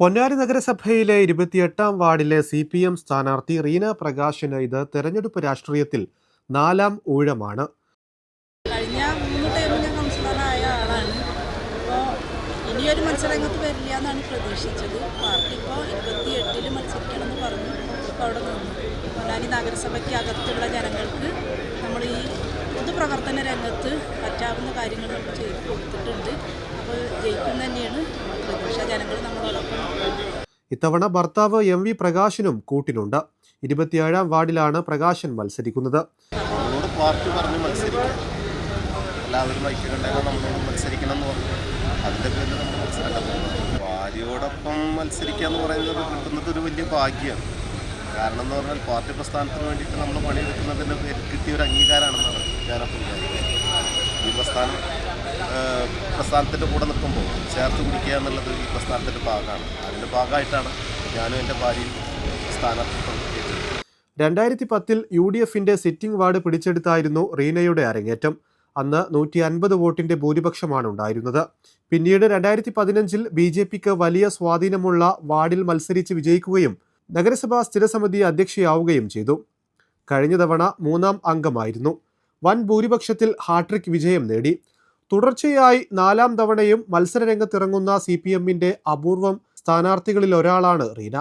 പൊന്നാനി നഗരസഭയിലെ ഇരുപത്തിയെട്ടാം വാർഡിലെ സി പി എം സ്ഥാനാർത്ഥി റീന പ്രകാശിന് ഇത് തെരഞ്ഞെടുപ്പ് രാഷ്ട്രീയത്തിൽ നാലാം ഊഴമാണ്. കഴിഞ്ഞ മൂന്ന് ടൈമിൽ കൗൺസിലറായ ആളാണ്. അപ്പോൾ ഇനിയൊരു മത്സരരംഗത്ത് വരില്ല എന്നാണ് പ്രതീക്ഷിച്ചത്. പാർട്ടി ഇപ്പോൾ ഇരുപത്തിയെട്ടിൽ മത്സരിക്കണമെന്ന് പറഞ്ഞു. ഇപ്പോൾ അവിടെ നിന്നു. പൊന്നാനി നഗരസഭയ്ക്ക് അകത്തുള്ള ജനങ്ങൾക്ക് നമ്മൾ ഈ പൊതുപ്രവർത്തന രംഗത്ത് പറ്റാവുന്ന കാര്യങ്ങൾ നമ്മൾ ചെയ്ത് കൊടുത്തിട്ടുണ്ട്. അപ്പോൾ ജയിക്കും തന്നെയാണ് ജനങ്ങൾ നമ്മളോടൊപ്പം. ഉണ്ട്. ഇത്തവണ ഭർത്താവ് എം വി പ്രകാശിനും കൂട്ടിനുണ്ട്. ഇരുപത്തിയേഴാം വാർഡിലാണ് പ്രകാശൻ മത്സരിക്കുന്നത്. പാർട്ടി പറഞ്ഞ് മത്സരിക്കണം എല്ലാവരും ഐക്യകണ്ഠേന നമ്മളോട് മത്സരിക്കണം എന്ന് പറഞ്ഞു. അതിന്റെ പേരിൽ നമ്മൾ ഭാര്യയോടൊപ്പം മത്സരിക്കുക എന്ന് പറയുന്നത് കിട്ടുന്നത് ഒരു വലിയ ഭാഗ്യമാണ്. കാരണം എന്ന് പറഞ്ഞാൽ പാർട്ടി പ്രസ്ഥാനത്തിന് വേണ്ടിയിട്ട് നമ്മൾ പണിയെടുക്കുന്നതിന്റെ പേരിൽ കിട്ടിയ ഒരു അംഗീകാരമാണെന്നാണ് ഞാനപ്പോൾ വിചാരിക്കുന്നത് ഈ പ്രസ്ഥാനം പ്രസ്ഥാനത്തിന്റെ കൂടെ നിൽക്കുമ്പോൾ ചേർത്ത് പിടിക്കുക എന്നുള്ളത് ഈ പ്രസ്ഥാനത്തിന്റെ ഭാഗമാണ്. അതിന്റെ ഭാഗമായിട്ടാണ് ഞാനും എന്റെ ഭാര്യയും സ്ഥാനാർത്ഥിത്വം രണ്ടായിരത്തി പത്തിൽ യു ഡി എഫിന്റെ സിറ്റിംഗ് വാർഡ് പിടിച്ചെടുത്തായിരുന്നു റീനയുടെ അരങ്ങേറ്റം. അന്ന് നൂറ്റി അൻപത് വോട്ടിന്റെ ഭൂരിപക്ഷമാണ് ഉണ്ടായിരുന്നത്. പിന്നീട് രണ്ടായിരത്തി പതിനഞ്ചിൽ ബി ജെ പിക്ക് വലിയ സ്വാധീനമുള്ള വാർഡിൽ മത്സരിച്ച് വിജയിക്കുകയും നഗരസഭാ സ്ഥിരസമിതി അധ്യക്ഷയാവുകയും ചെയ്തു. കഴിഞ്ഞ തവണ മൂന്നാം അംഗമായിരുന്നു. വൻ ഭൂരിപക്ഷത്തിൽ ഹാട്രിക് വിജയം നേടി. തുടർച്ചയായി നാലാം തവണയും മത്സരരംഗത്തിറങ്ങുന്ന സി പി എമ്മിന്റെ അപൂർവം സ്ഥാനാർത്ഥികളിൽ ഒരാളാണ് റീന.